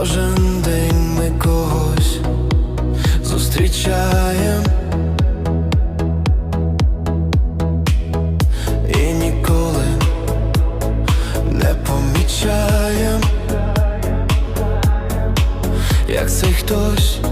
Кожен день ми когось зустрічаєм і ніколи не помічаєм, як цей хтось.